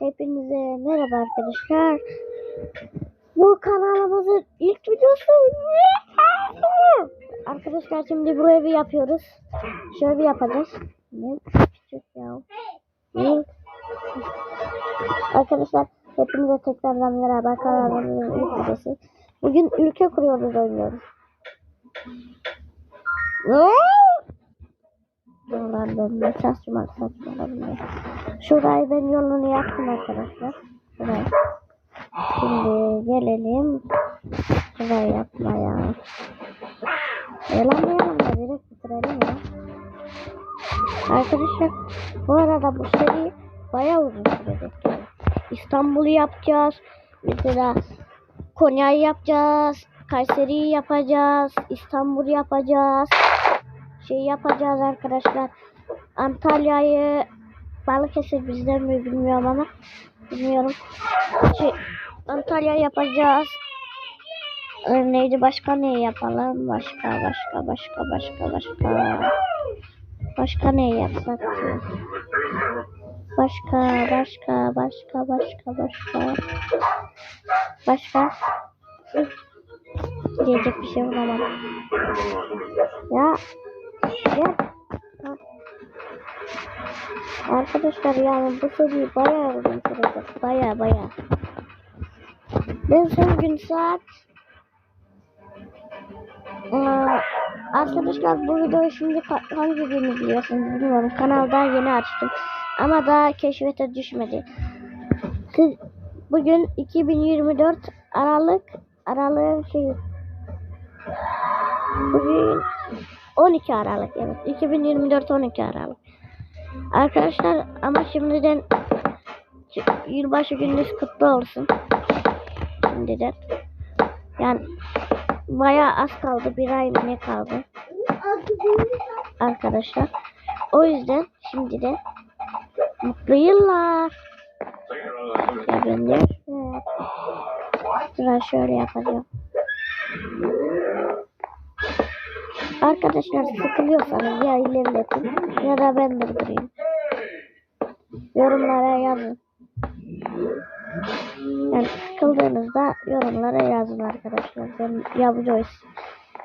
Hepinize merhaba arkadaşlar. Bu kanalımızın ilk videosu. Arkadaşlar şimdi bu evi yapıyoruz. Şöyle bir yapacağız. Arkadaşlar hepinize tekrardan merhaba kanalımızın ilk videosu. Bugün ülke kuruyoruz oynuyoruz. Yollar dönme saçma Şurayı ben yolunu yaptım arkadaşlar. Şurayı. Şimdi gelelim şurayı yapmaya. Yalanmayalım da direkt bitirelim ya. Arkadaşlar bu arada bu seri bayağı uzun sürecek. Yani. İstanbul'u yapacağız. Mesela Konya'yı yapacağız. Kayseri'yi yapacağız. İstanbul'u yapacağız şey yapacağız arkadaşlar. Antalya'yı Balıkesir bizden mi bilmiyorum ama bilmiyorum. Şey, Antalya yapacağız. Ee, neydi başka ne yapalım? Başka başka başka başka başka. Başka ne yapsak? Başka başka başka başka başka. Başka. Diyecek bir şey bulamadım. Ya ya. Arkadaşlar yani bu seri bayağı uzun sürecek. Bayağı bayağı. Ben son gün saat Aa, arkadaşlar bu videoyu şimdi hangi gün izliyorsunuz bilmiyorum. Kanalda yeni açtım. Ama daha keşfete düşmedi. Bugün 2024 Aralık Aralık şey Bugün 12 Aralık evet. 2024 12 Aralık. Arkadaşlar ama şimdiden yılbaşı gününüz kutlu olsun. Şimdiden. Yani bayağı az kaldı. Bir ay ne kaldı? Arkadaşlar. O yüzden şimdiden mutlu yıllar. Ya ben de şöyle yapacağım. Arkadaşlar sıkılıyorsanız ya ilerletin ya da ben durdurayım. Yorumlara yazın. Yani sıkıldığınızda yorumlara yazın arkadaşlar. Ben ya bu Joyce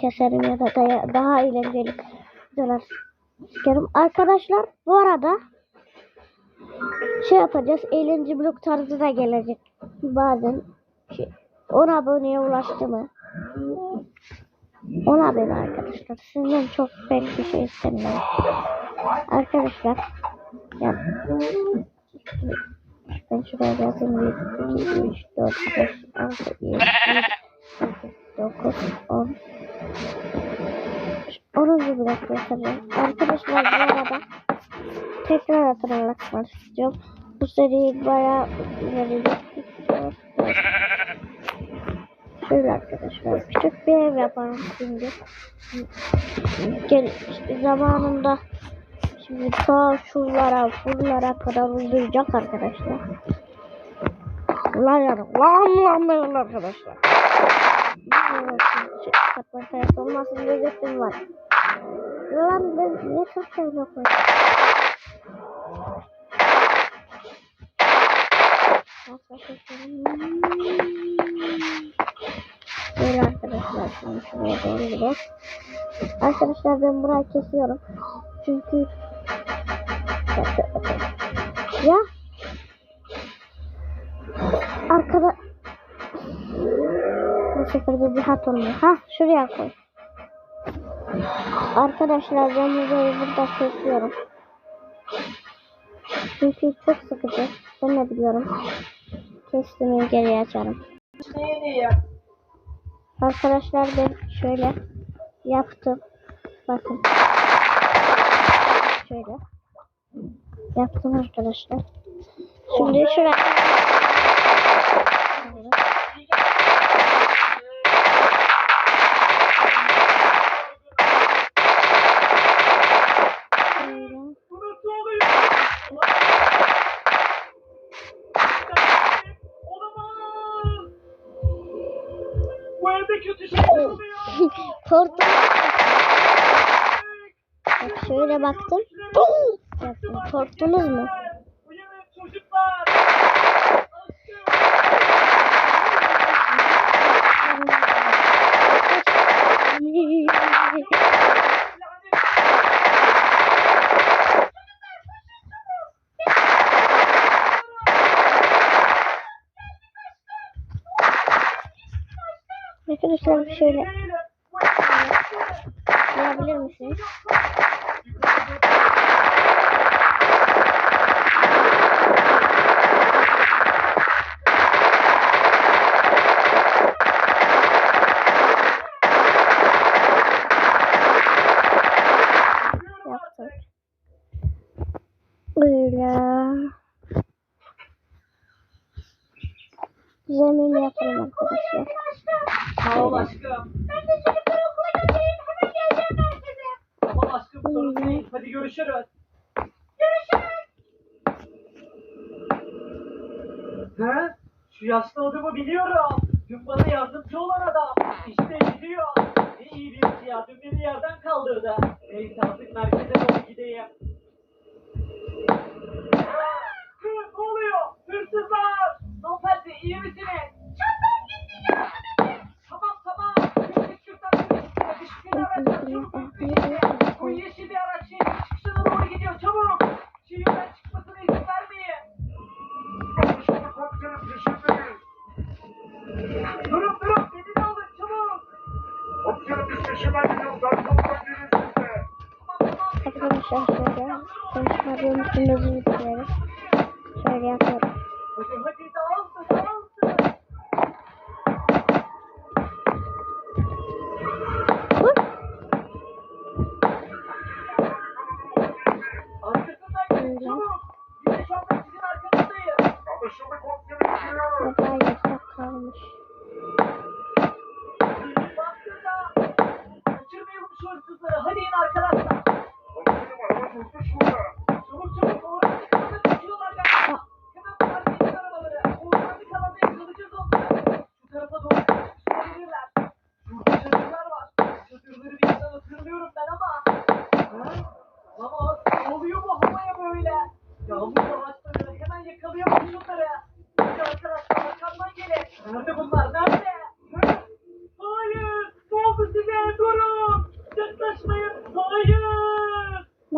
keserim ya da daha, daha eğlenceli videolar çekerim. Arkadaşlar bu arada şey yapacağız. Eğlence blok tarzı da gelecek. Bazen şey, 10 aboneye ulaştı mı? Ona beni arkadaşlar. Sizden çok pek bir şey istemiyorum. Arkadaşlar. Ya. Ben şuraya yazayım. 1, 2, 3, 4, 5, 6, 7, 8, 9, 10. 10. blok yapacağım. Arkadaşlar bu arada tekrar hatırlatmak istiyorum. Bu seri bayağı ileri Şöyle arkadaşlar küçük bir ev yapalım şimdi. Gel zamanında şimdi ta şuralara şuralara kadar uzayacak arkadaşlar. Yani lan lan lan arkadaşlar. Katman kayası olmasın diye götüm var. Lan ben ne çok şey yok. Böyle arkadaşlar şimdi şuraya doğru. Arkadaşlar ben burayı kesiyorum. Çünkü ya arkada bu sefer de bir hat olmuyor. Ha şuraya koy. Arkadaşlar ben burayı burada kesiyorum. Çünkü çok sıkıcı. Ben de biliyorum. Kestiğimi geriye açarım. Arkadaşlar ben şöyle yaptım. Bakın. Şöyle. Yaptım arkadaşlar. Şimdi şuraya Şöyle baktım. Bum! Yaptım. Korktunuz mu? Arkadaşlar şöyle Böyle. Zemin yapalım arkadaşlar. Ol aşkım. Ben de çocukları okula götüreyim. Hemen geleceğim merkeze. Tamam aşkım sorun değil. Hadi görüşürüz. Görüşürüz. He? Şu yaşlı adamı biliyorum. Dün bana yardımcı olan adam. İşte gidiyor. Ne iyi birisi ya. Dün beni yerden kaldırdı. Neyse artık merkeze doğru gideyim. Hanımefendi iyi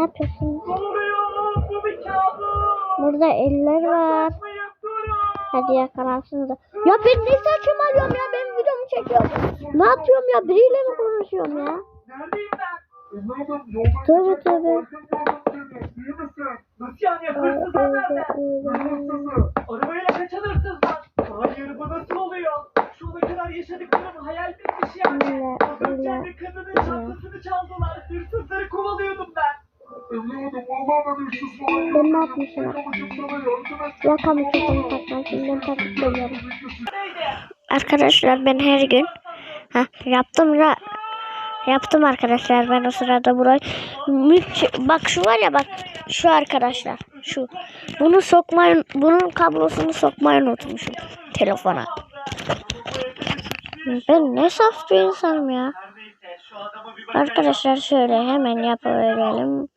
Ne bir kabus! Burada eller var. Hadi yakalansınız da. Ya ben ne saçım alıyorum ya ben videomu çekiyorum. Ne yapıyorum ya biriyle mi konuşuyorum ya? Tabii, tabii. Nasıl yani? Hırsızlar nerede? Arabayla kaçan hırsızlar. Hayır bu nasıl oluyor? Şu ana kadar yaşadıklarım hayal miymiş yani? Öyle, Az önce öyle. bir kadının çantasını çaldılar. Hırsızları kovalıyordum ben. Evladım vallahi ben ne yapmışım? Yaka mikrofonu takmam şimdi takip ediyorum. Arkadaşlar ben her gün ha yaptım ya yaptım arkadaşlar ben o sırada burayı Müthiş- bak şu var ya bak şu arkadaşlar şu bunu sokmayı bunun kablosunu sokmayı unutmuşum telefona. Ben ne saf bir insanım ya. Arkadaşlar şöyle hemen yapıverelim.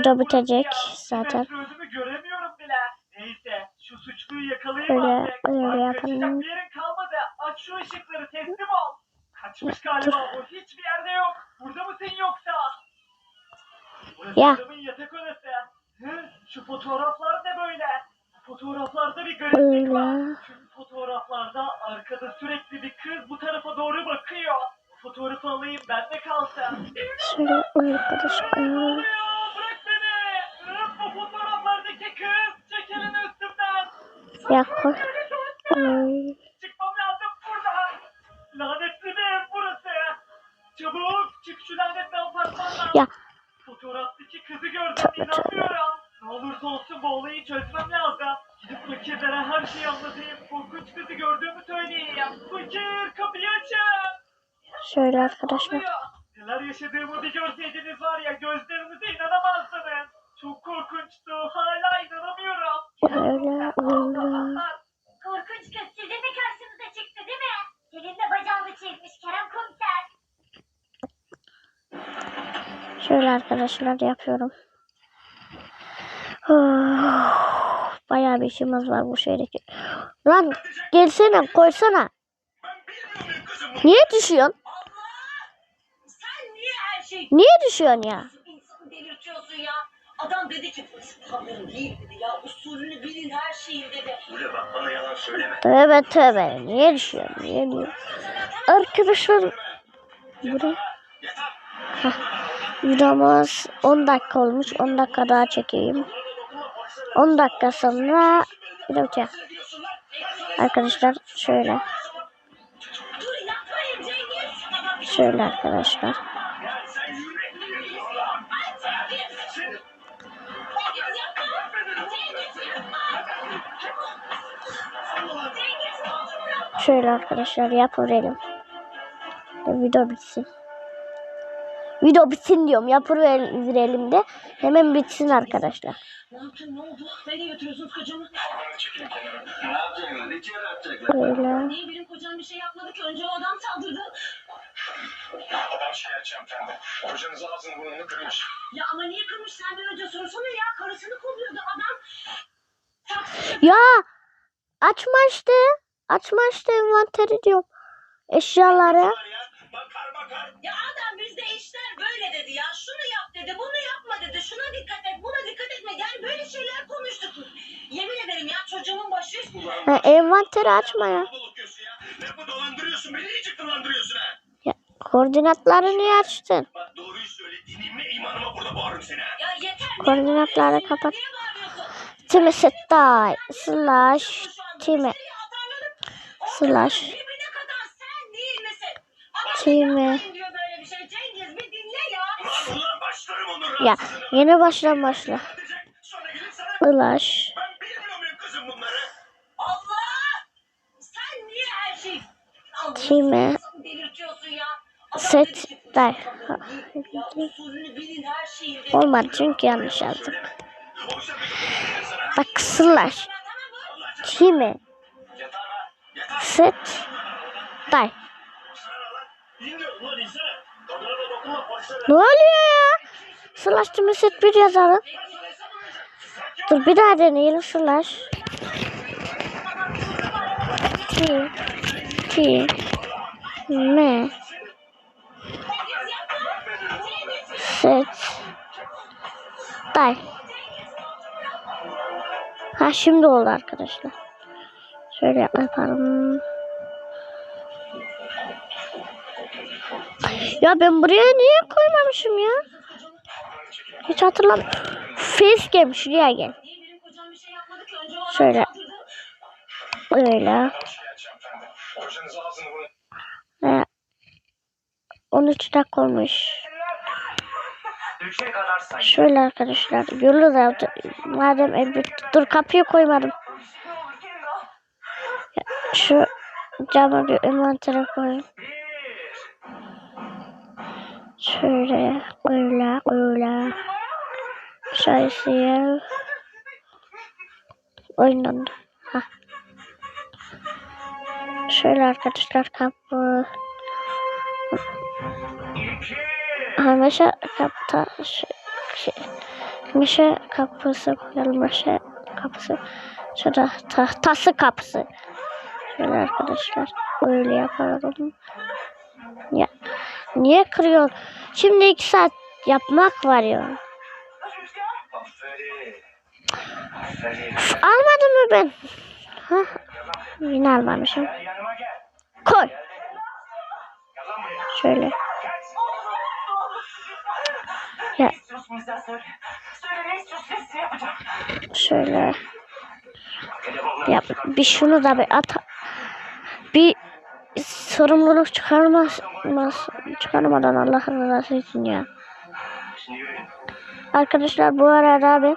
Adam bitecek zaten. Ben Gözümü göremiyorum bile. Neyse şu suçluyu yakalayayım Öyle, artık. öyle Artık yapalım. kaçacak bir yerin kalmadı. Aç şu ışıkları teslim ol. Kaçmış galiba bu. Hiçbir yerde yok. Burada mısın yoksa? Burası Ya. adamın yatak odası. Hı? Şu fotoğraflar ne böyle? Bu Fotoğraflarda bir gariplik var. Tüm fotoğraflarda arkada sürekli bir kız bu tarafa doğru bakıyor. Bu fotoğrafı alayım bende kalsın. Şöyle arkadaşlar. Ya. Çıkmam lazım buradan. Lanetli bir ev burası. Çabuk çık şu lanetli apartmandan. Ya Fotoğraftaki kızı gördüm inanmıyorum. Ne olursa olsun bu olayı çözmem lazım. Gidip fakirlere her şeyi anlatayım. Korkunç kızı gördüğümü söyleyeyim. Fakir kapıyı açın. şöyle arkadaşlar. Neler yaşadığımı bir görseydiniz var ya gözlerinize inanamazdınız. Çok korkunçtu. Hala inanamıyorum. Öyle öyle. Korkunç kız sizin de karşınıza çıktı değil mi? Senin de bacağını çizmiş Kerem komiser. Şöyle arkadaşlar yapıyorum. Oh, Bayağı bir işimiz var bu şeydeki. Lan gelsene koysana. Niye düşüyorsun? Niye düşüyorsun ya? Adam dedi ki bu kadın değil dedi ya usulünü bilin her şeyin dedi. Tövbe tövbe. Niye düşüyorsun? Niye diyor? Arkadaşlar buraya videomuz 10 dakika olmuş. 10 dakika daha çekeyim. 10 dakika sonra video bitiyor. Arkadaşlar şöyle. Dur yapmayın Cengiz. Şöyle arkadaşlar. Şöyle arkadaşlar yapıverelim. De video bitsin. Video bitsin diyorum. Yapıverelim de hemen bitsin arkadaşlar. Ne yaptın ne oldu? Nereye götürüyorsunuz kocamı? Böyle. Niye benim kocam bir şey yapmadı ki? Önce o adam saldırdı. Adam şey açacağım efendim. Kocanız ağzını burnunu kırmış. Ya ama niye kırmış sen bir önce sorsana ya. Karısını kovuyordu adam. Ya açma işte. Açma işte envanteri diyorum. Eşyaları. Bakar bakar. Ya adam bizde işler böyle dedi ya. Şunu yap dedi, bunu yapma dedi. Şuna dikkat et, buna dikkat etme. Yani böyle şeyler konuştuk. Yemin ederim ya çocuğumun başı üstüne. Ha, envanteri açma ya. Ne bu dolandırıyorsun? Beni iyice dolandırıyorsun ha. ya. Koordinatları niye açtın? Bak doğruyu söyle. Dinime imanıma burada bağırırım seni ha. Ya yeter. Koordinatları kapat. Time setay slash Şu böyle bir şey. Cengiz bir dinle ya. Yeni baştan başla. Delirtiyorsun ya. Adam set dedi. Olmadı çünkü yanlış sana. Bak slash Tamam set day. Ne oluyor ya? Slash time set bir yazalım. Dur bir daha deneyelim slash. T T M set day. Ha şimdi oldu arkadaşlar. Şöyle yapalım. Ya ben buraya niye koymamışım ya? Hiç hatırlamıyorum. Facecam şuraya gel. Şöyle. saldırdı. Öyle. Açacağım efendim. Kocanız ağzını burnunu Ve 13 dakika olmuş. Şöyle arkadaşlar. Görüyoruz ya. Madem elbet. Dur kapıyı koymadım. Şu camı bir envantere koyayım. Şöyle. Öyle. Öyle. Şöyle. Oynandı. Hah. Şöyle arkadaşlar kapı. Meşe kapta şey, şey, kapısı koyalım meşe kapısı. Şurada tahtası kapısı. Şöyle arkadaşlar öyle yapalım. Ya niye kırıyorsun? Şimdi iki saat yapmak var ya. Üf, Almadım mı ben? Ha, yine almamışım. Koy. Şöyle. Ya şöyle. Ya bir şunu da bir at. Bir sorumluluk çıkarmaz, çıkarmadan Allah rızası için ya. Arkadaşlar bu arada ben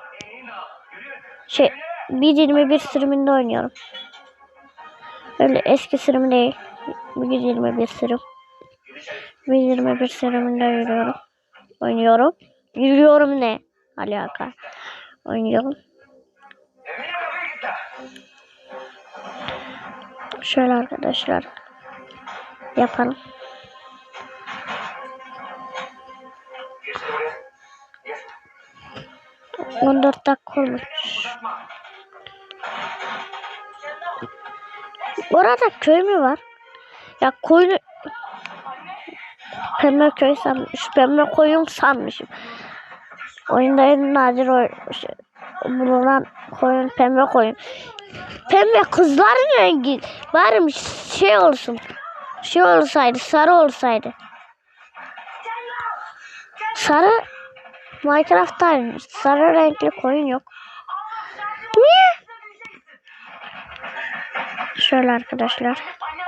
şey 1.21 sürümünde oynuyorum. Öyle eski sürüm değil. 1.21 sürüm. 1.21 sürümünde yürüyorum. Oynuyorum. Yürüyorum ne? Alaka. Oynuyorum. Şöyle arkadaşlar. Yapalım. Geç. 14 dakika olmuş. Orada köy mü var? Ya koyun pembe köy sanmış. Pembe koyun sanmışım. Oyunda en nadir o şey, bulunan koyun pembe koyun. Pembe kızların rengi. Bari şey olsun. şey olsaydı, sarı olsaydı. Sarı Minecraft'ta sarı renkli koyun yok. Niye? Şöyle arkadaşlar. Anne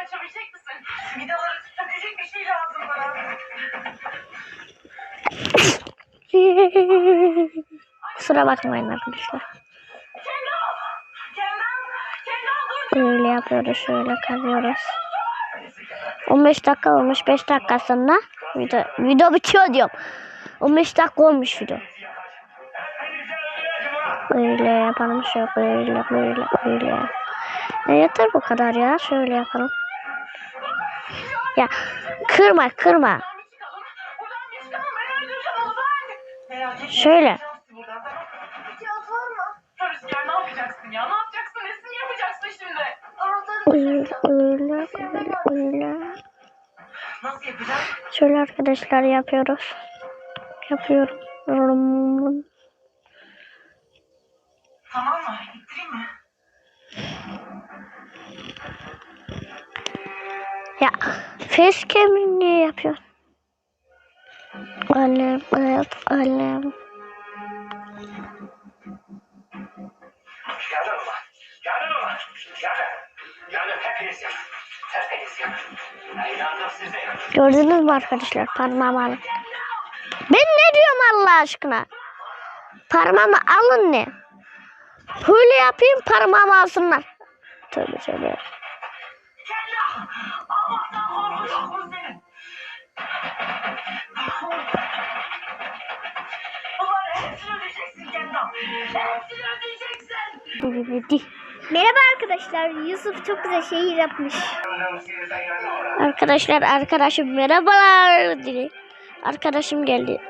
Kusura bakmayın arkadaşlar. Böyle yapıyoruz. Şöyle kazıyoruz. 15 dakika olmuş. 5 dakika sonra video, video bitiyor diyorum. 15 dakika olmuş video. Böyle yapalım. Şöyle böyle böyle böyle. Ya yeter bu kadar ya. Şöyle yapalım. Ya kırma kırma. Buradan bir çıkalım. Buradan bir çıkalım. Ben öldüreceğim onu ben. Merak etme. Şöyle. Buradan tamam. Ya sorma. Rüzgar ne yapacaksın ya? Ne yapacaksın? Resim yapacaksın şimdi. Öyle öyle öyle. Yapacağız? Şöyle arkadaşlar yapıyoruz. Yapıyorum. Tamam mı? İttireyim mi? Ya facecam'i niye yapıyorsun? Alem, alem, alem. Yardım ulan. Yardım ulan. Gördünüz mü arkadaşlar parmağımı alın. Ben ne diyorum Allah aşkına? Parmağımı alın ne? Böyle yapayım parmağımı alsınlar. Tövbe tövbe. Hepsini ödeyeceksin Kendal. Hepsini ödeyeceksin. Merhaba arkadaşlar. Yusuf çok güzel şehir yapmış. Arkadaşlar arkadaşım merhabalar diye. Arkadaşım geldi.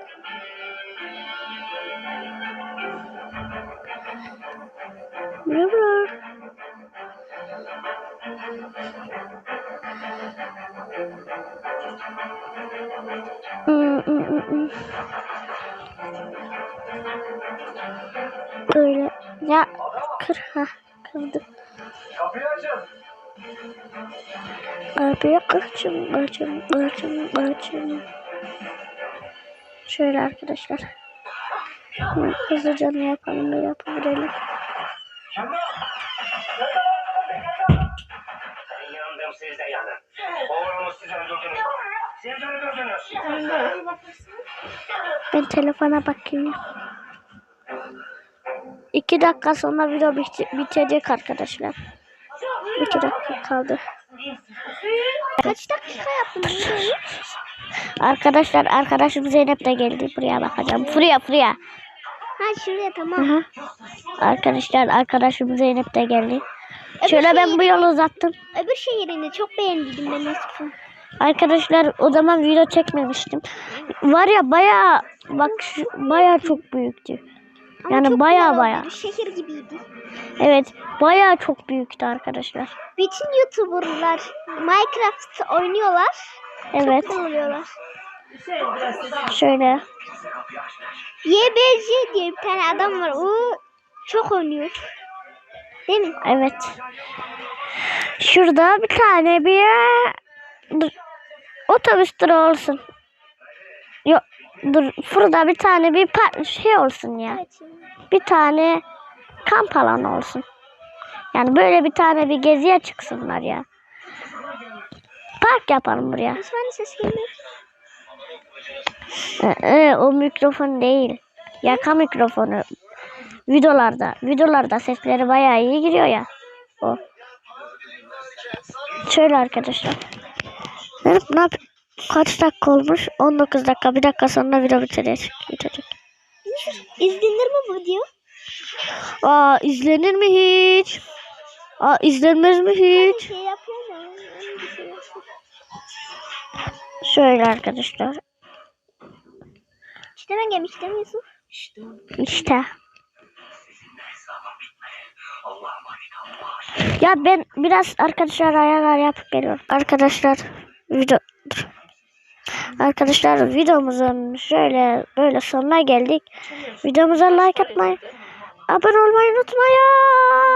Kırdım. Kapıyı açın. Abi kaçın kaçın kaçın kaçın. Şöyle arkadaşlar. Hı, Hızlıca ne yapalım da yapabilirim. Kemal. Ben yandım siz de yanın. Oğlumu siz öldürdünüz. Siz öldürdünüz. Ben telefona bakayım. İki dakika sonra video bit- bitecek arkadaşlar. İki dakika kaldı. Kaç dakika yaptın videoyu? Arkadaşlar arkadaşım Zeynep de geldi. Buraya bakacağım. Buraya buraya. Ha şuraya tamam. Aha. Arkadaşlar arkadaşım Zeynep de geldi. Şöyle ben bu yolu uzattım. Öbür şehrini çok beğendim ben Yusuf'u. Arkadaşlar o zaman video çekmemiştim. Var ya baya bak baya çok büyüktü. Ama Yani baya baya. Şehir gibiydi. Evet baya çok büyüktü arkadaşlar. Bütün YouTuber'lar Minecraft oynuyorlar. Evet Çok oluyorlar. şöyle. YBC diye bir tane adam var. O çok oynuyor. Değil mi? Evet. Şurada bir tane bir dur, otobüs durağı olsun. Yok dur burada bir tane bir par- şey olsun ya. Bir tane kamp alanı olsun. Yani böyle bir tane bir geziye çıksınlar ya. Park yapalım buraya. Ee, e, o mikrofon değil. Yaka mikrofonu. Videolarda. Videolarda sesleri bayağı iyi giriyor ya. O. Şöyle arkadaşlar. Ne, ne? Kaç dakika olmuş? 19 dakika. Bir dakika sonra video bitecek. bitecek. İzlenir mi bu video? Aa izlenir mi hiç? Aa izlenmez mi hiç? Şey şey. Şöyle arkadaşlar. İşte ben gelmiştim Yusuf. İşte. Ya ben biraz arkadaşlar ayarlar yapıp geliyorum. Arkadaşlar video. Arkadaşlar videomuzun şöyle böyle sonuna geldik. Videomuza like atmayı, abone olmayı unutmayın.